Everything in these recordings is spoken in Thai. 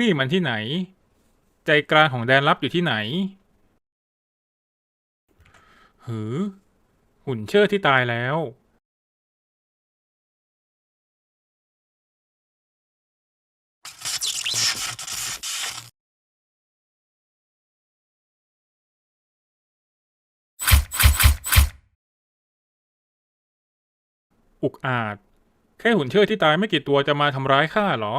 นี่มันที่ไหน ใจกลางของแดนลับอยู่ที่ไหน หือ หุ่นเชิดที่ตายแล้ว อุกอาจ แค่หุ่นเชิดที่ตายไม่กี่ตัวจะมาทำร้ายข้าเหรอ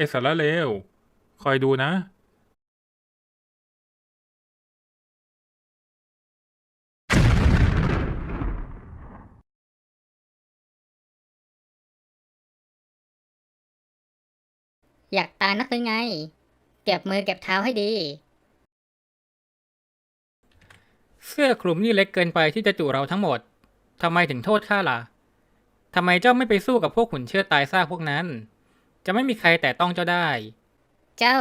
เอสาระเลว คอยดูนะอยากตายนักหรือไง เก็บมือเก็บเท้าให้ดี เสื้อคลุมนี่เล็กเกินไปที่จะจุเราทั้งหมด ทำไมถึงโทษข้าล่ะ ทำไมเจ้าไม่ไปสู้กับพวกหุ่นเชื่อดตายซากพวกนั้น จะไม่มีใครแต่ต้องเจ้าได้ เจ้า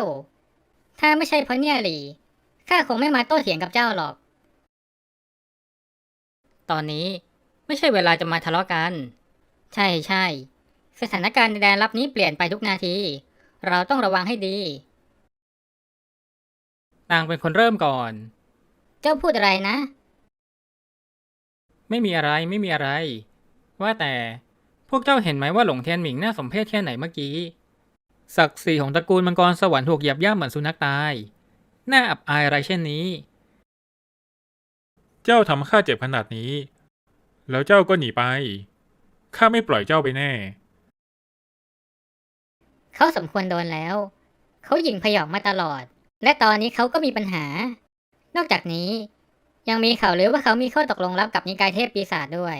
ถ้าไม่ใช่เพราะเนี่ยหลีข้าคงไม่มาโต้เถียงกับเจ้าหรอก ตอนนี้ไม่ใช่เวลาจะมาทะเลาะกัน ใช่ใช่ สถานการณ์ในแดนลับนี้เปลี่ยนไปทุกนาที เราต้องระวังให้ดี นางเป็นคนเริ่มก่อน เจ้าพูดอะไรนะ ไม่มีอะไรไม่มีอะไร ว่าแต่พวกเจ้าเห็นไหมว่าหลงเทียนหมิงน่าสมเพชแค่ไหนเมื่อกี้ ศักดิ์ศรีของตระกูลมังกรสวรรค์ถูกเหยียบย่ำเหมือนสุนัขตาย น่าอับอายอะไรเช่นนี้ เจ้าทำข้าเจ็บขนาดนี้ แล้วเจ้าก็หนีไป ข้าไม่ปล่อยเจ้าไปแน่ เขาสมควรโดนแล้ว เขาหยิงพยองมาตลอด และตอนนี้เขาก็มีปัญหา นอกจากนี้ ยังมีข่าวลือว่าเขามีข้อตกลงลับกับนิกายเทพปีศาจด้วย